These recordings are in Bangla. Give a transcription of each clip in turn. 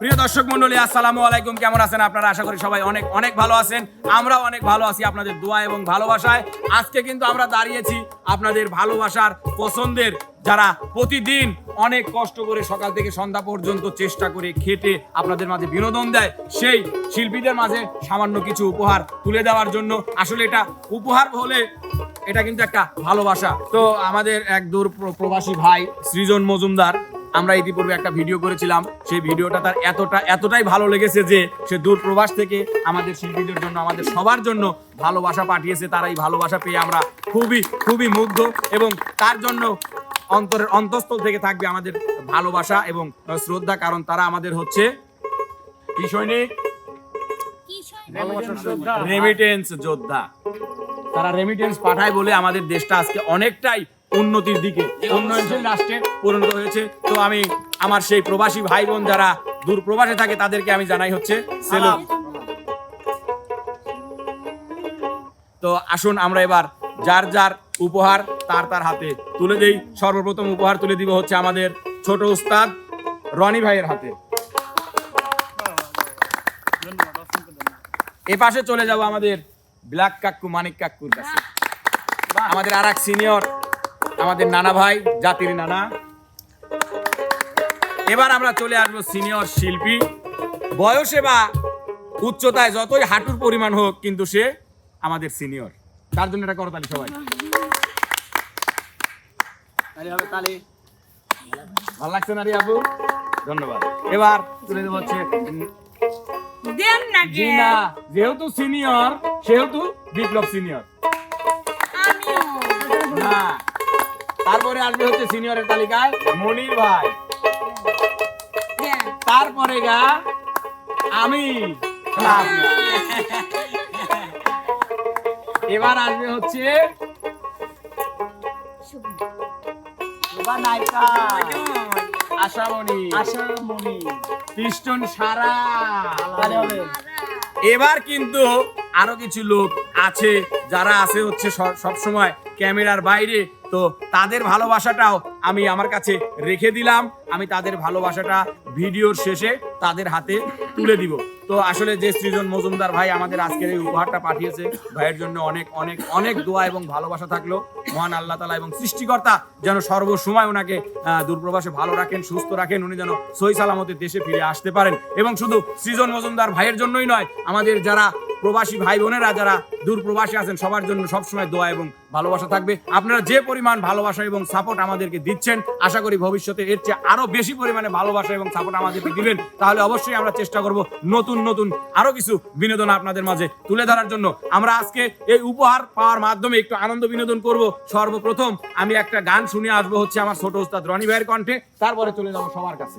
প্রিয় দর্শক মন্ডলী, আসসালামু আলাইকুম। কেমন আছেন আপনারা? আশা করি সবাই অনেক অনেক ভালো আছেন। আমরাও অনেক ভালো আছি আপনাদের দোয়া এবং ভালোবাসায়। আজকে কিন্তু আমরা দাঁড়িয়েছি আপনাদের ভালোবাসার পছন্দের যারা প্রতিদিন অনেক কষ্ট করে সকাল থেকে সন্ধ্যা পর্যন্ত চেষ্টা করে খেটে আপনাদের মাঝে বিনোদন দেয়, সেই শিল্পীদের মাঝে সামান্য কিছু উপহার তুলে দেওয়ার জন্য। আসলে এটা উপহার হলে এটা কিন্তু একটা ভালোবাসা। তো আমাদের এক দূর প্রবাসী ভাই সৃজন মজুমদার আমরা ইতিপূর্বে একটা ভিডিও করেছিলাম সেই ভিডিওটা তার এতটা এতটাই ভালো লেগেছে যে সে দূর প্রবাস থেকে আমাদের শিল্পীদের জন্য আমাদের সবার জন্য ভালোবাসা পাঠিয়েছে। তারা এই ভালোবাসা পেয়ে আমরা খুবই খুবই মুগ্ধ এবং তার জন্য অন্তরের অন্তঃস্থল থেকে থাকবে আমাদের ভালোবাসা এবং শ্রদ্ধা কারণ তারা আমাদের হচ্ছে কি সৈনিক? রেমিটেন্স যোদ্ধা। তারা রেমিটেন্স পাঠায় বলে আমাদের দেশটা আজকে অনেকটাই উন্নতির দিকে উন্নয়নশীল রাষ্ট্রে পরিণত হয়েছে। তো আমি আমার সেই প্রবাসী ভাই বোন যারা দূর প্রবাসে থাকে তাদেরকে আমি জানাই হচ্ছে সেলুট তো আসুন আমরা এবার যার যার উপহার তার তার হাতে তুলে দেই। সর্বপ্রথম উপহার তুলে দিব হচ্ছে আমাদের ছোট উস্তাদ রনি ভাইয়ের হাতে। এ পাশে চলে যাব আমাদের ব্ল্যাক কাকু মানিক কাক্কুর কাছে। আমাদের আর এক সিনিয়র আমাদের নানা ভাই জাতির নানা। এবার আমরা চলে আসব সিনিয়র শিল্পী। বয়সে বা উচ্চতায় যতই হাঁটুর পরিমাণ হোক কিন্তু সে আমাদের সিনিয়র। তার জন্য এটা করতালি সবাই। ভালো লাগছে না রে আপু? ধন্যবাদ। এবার তুলে দেবো হচ্ছে যেহেতু সিনিয়র সেহেতু বিপ্লব সিনিয়র। না। তারপরে আসবে হচ্ছে সিনিয়রের তালিকায় মনির ভাই। তারপরে গা আমি এবার আসবে হচ্ছে আশামণি আশামণি পিস্টন সারা। এবার কিন্তু আরও কিছু লোক আছে যারা আছে হচ্ছে সব সময় ক্যামেরার বাইরে তো তাদের ভালোবাসাটাও আমি আমার কাছে রেখে দিলাম। আমি তাদের ভালোবাসাটা ভিডিওর শেষে তাদের হাতে তুলে দিব। তো আসলে যে সৃজন মজুমদার ভাই আমাদের আজকের এই উপহারটা পাঠিয়েছে, ভাইয়ের জন্য অনেক অনেক অনেক দোয়া এবং ভালোবাসা থাকল। মহান আল্লাহ তালা এবং সৃষ্টিকর্তা যেন সর্বসময় ওনাকে দূরপ্রবাসে ভালো রাখেন, সুস্থ রাখেন, উনি যেন সই সালামতে দেশে ফিরে আসতে পারেন। এবং শুধু সৃজন মজুমদার ভাইয়ের জন্যই নয়, আমাদের যারা প্রবাসী ভাই বোনেরা যারা দূর প্রবাসী আছেন, সবার জন্য সবসময় দোয়া এবং ভালোবাসা থাকবে। আপনারা যে পরিমাণ ভালোবাসা এবং সাপোর্ট আমাদেরকে দিচ্ছেন, আশা করি ভবিষ্যতে এর চেয়ে আরও বেশি পরিমাণে ভালোবাসা এবং সাপোর্ট আমাদেরকে দিবেন, তাহলে অবশ্যই আমরা চেষ্টা করব নতুন নতুন আরও কিছু বিনোদন আপনাদের মাঝে তুলে ধরার জন্য। আমরা আজকে এই উপহার পাওয়ার মাধ্যমে একটু আনন্দ বিনোদন করব। সর্বপ্রথম আমি একটা গান শুনে আসব হচ্ছে আমার ছোট উস্তাদ রনি ভাইয়ের কণ্ঠে। তারপরে চলে যাব সবার কাছে।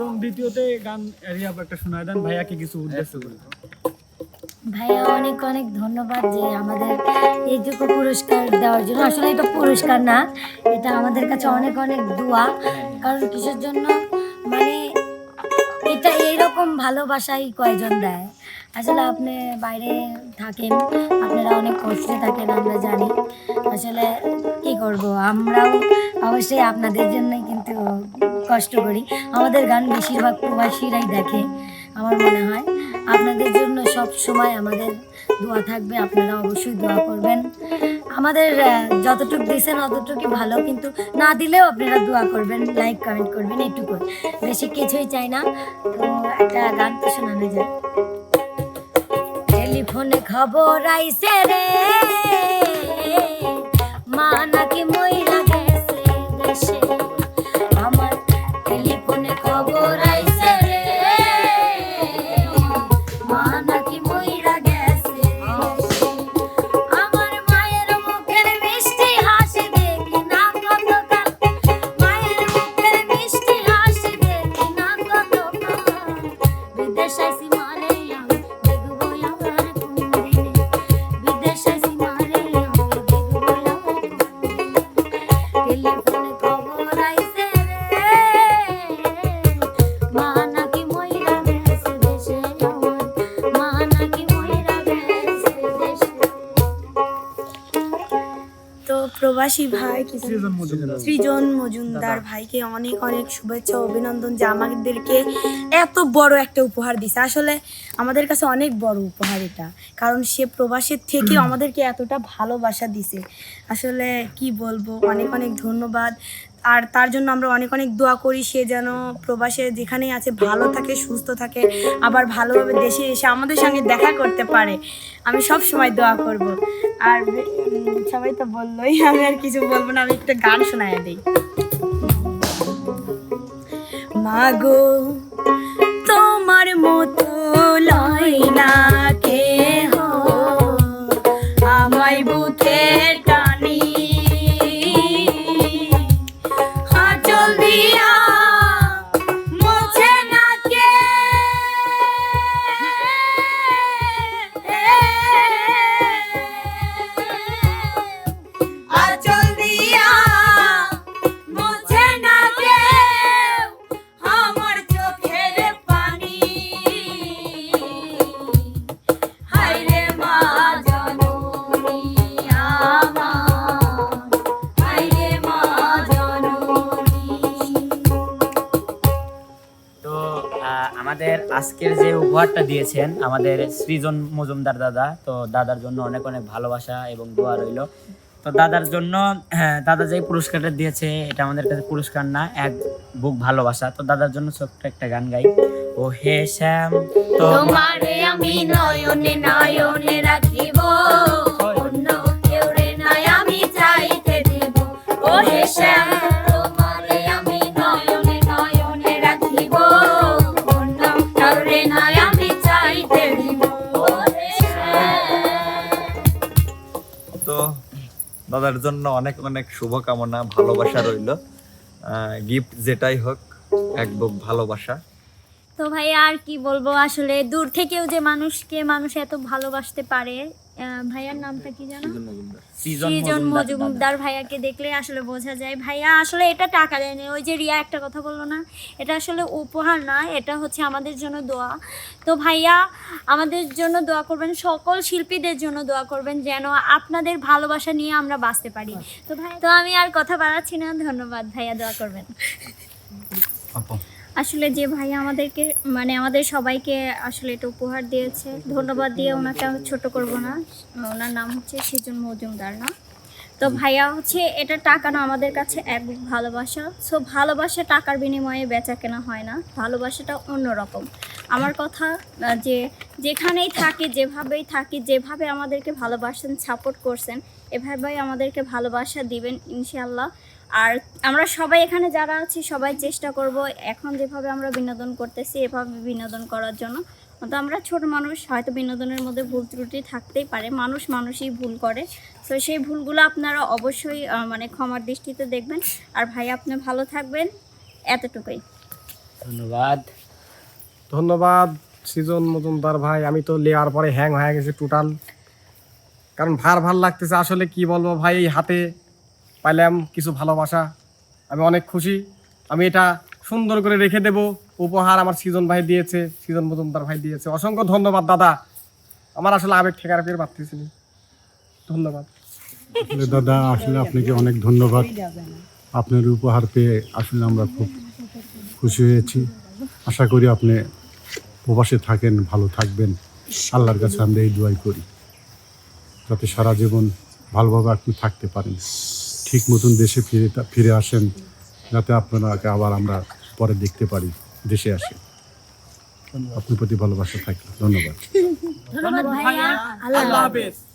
এবং দ্বিতীয়তে গান রিয়াব একটা শোনায় দেন, ভাইয়াকে কিছু উদ্দেশ্য করে। ভাইয়া, অনেক অনেক ধন্যবাদ যে আমাদের এইটুকু পুরস্কার দেওয়ার জন্য। আসলে এটা পুরস্কার না, এটা আমাদের কাছে অনেক অনেক দোয়া। কারণ কিসের জন্য? মানে এটা এইরকম ভালোবাসাই কয়জন দেয়? আসলে আপনি বাইরে থাকেন, আপনারা অনেক কষ্টে থাকেন, আমরা জানি। আসলে কি করব? আমরাও অবশ্যই আপনাদের জন্যই কিন্তু কষ্ট করি। আমাদের গান বেশিরভাগ প্রবাসীরাই দেখে, আমার মনে হয়। আপনাদের জন্য সব সময় আমাদের দোয়া থাকবে, আপনারা অবশ্যই দোয়া করবেন। আমাদের যতটুকু দিয়েছেন অতটুকুই ভালো, কিন্তু না দিলেও আপনারা দোয়া করবেন, লাইক, কমেন্ট করবেন এটুকু বেশি কিছুই চাই না। তো একটা গান তো শোনানো যায় টেলিফোনে খবর আইসে রে। প্রবাসী ভাই। সৃজন মজুমদার। ভাইকে অনেক অনেক শুভেচ্ছা অভিনন্দন যে আমাদেরকে এত বড় একটা উপহার দিছে। আসলে আমাদের কাছে অনেক বড় উপহার এটা কারণ সে প্রবাসের থেকে আমাদেরকে এতটা ভালোবাসা দিছে। আসলে কি বলব অনেক অনেক ধন্যবাদ। আর তার জন্য আমরা অনেক অনেক দোয়া করি সে যেন প্রবাসে যেখানেই আছে ভালো থাকে, সুস্থ থাকে, আবার ভালোভাবে দেশে এসে আমাদের সঙ্গে দেখা করতে পারে। আমি সব সময় দোয়া করব। আর সবাই তো বললোই, আমি আর কিছু বলব না, আমি একটা গান শোনায় দিই। মাগো, তোমার মতো আজকের যে উপহারটা দিয়েছেন আমাদের সৃজন মজুমদার দাদা তো দাদার জন্য অনেক অনেক ভালোবাসা এবং দোয়া রইল। তো দাদার জন্য হ্যাঁ, দাদা যে পুরস্কারটা দিয়েছে এটা আমাদের কাছে পুরস্কার না এক বুক ভালোবাসা। তো দাদার জন্য ছোট্ট একটা গান গাই। ও হে শ্যাম তোমারে আমি নয়নে নয়নে রাখিব দাদার জন্য অনেক অনেক শুভকামনা, ভালোবাসা রইল। গিফট যেটাই হোক, এক বুক ভালোবাসা। তো ভাই, আর কি বলব? আসলে দূর থেকেও যে মানুষকে মানুষ এত ভালোবাসতে পারে ভাইয়ার নামটা কি জানো? সৃজন মজুমদার। ভাইয়াকে দেখলে আসলে বোঝা যায় ভাইয়া আসলে এটা টাকা দেয়নি। ওই যে রিয়া একটা কথা বলল না এটা আসলে উপহার না এটা হচ্ছে আমাদের জন্য দোয়া। তো ভাইয়া আমাদের জন্য দোয়া করবেন সকল শিল্পীদের জন্য দোয়া করবেন যেন আপনাদের ভালোবাসা নিয়ে আমরা বাঁচতে পারি। তো ভাই তো আমি আর কথা বাড়াচ্ছি না ধন্যবাদ ভাইয়া দোয়া করবেন। আসলে যে ভাই আমাদেরকে মানে আমাদের সবাইকে আসলে এটা উপহার দিয়েছে। ধন্যবাদ দিয়ে ওনাকে আমি ছোট করব না। ওনার নাম হচ্ছে সৃজন মজুমদার না তো ভাইয়া হচ্ছে এটা টাকা না আমাদের কাছে এক ভালোবাসা। সো ভালোবাসা টাকার বিনিময়ে বেচা কেনা হয় না। ভালোবাসাটা অন্যরকম। আমার কথা যে যেখানেই থাকি যেভাবেই থাকি যেভাবে আমাদেরকে ভালোবাসেন সাপোর্ট করছেন এভাবেই আমাদেরকে ভালোবাসা দিবেন ইনশাল্লাহ আর আমরা সবাই এখানে যারা আছি, সবাই চেষ্টা করব এখন যেভাবে আমরা বিনোদন করতেছি, এভাবে বিনোদন করার জন্য। তো আমরা ছোট মানুষ, হয়তো বিনোদনের মধ্যে ভুল ত্রুটি থাকতেই পারে। মানুষ মানুষই ভুল করে। তো সেই ভুলগুলো আপনারা অবশ্যই মানে ক্ষমার দৃষ্টিতে দেখবেন। আর ভাই, আপনি ভালো থাকবেন। এতটুকুই। ধন্যবাদ। ধন্যবাদ, সৃজন মজুমদার ভাই। আমি তো লেয়ার পরে হ্যাং হয়ে গেছে টোটাল কারণ ভার ভালো লাগতেছে, আসলে কি বলব ভাই, এই হাতে পাইলাম কিছু ভালোবাসা। আমি অনেক খুশি। আমি এটা সুন্দর করে রেখে দেব। উপহার আমার সৃজন ভাই দিয়েছে, সৃজন মজুমদার ভাই দিয়েছে। অসংখ্য ধন্যবাদ, দাদা। আমার আসলে আবেগ ঠেকার পেয়ে পারতেছি। ধন্যবাদ। দাদা, আসলে আপনাকে অনেক ধন্যবাদ। আপনার উপহার পেয়ে আসলে আমরা খুব খুশি হয়েছি। আশা করি আপনি প্রবাসে থাকেন, ভালো থাকবেন। আল্লাহর কাছে আমরা এই দোয়াই করি। যাতে সারা জীবন ভালোভাবে আপনি থাকতে পারেন। ঠিক মতন দেশে ফিরে ফিরে আসেন যাতে আপনাকে আবার আমরা পরে দেখতে পারি দেশে আসে। আপনার প্রতি ভালোবাসা থাকল। ধন্যবাদ। ধন্যবাদ ভাইয়া। আল্লাহ আল্লাহ হাফেজ।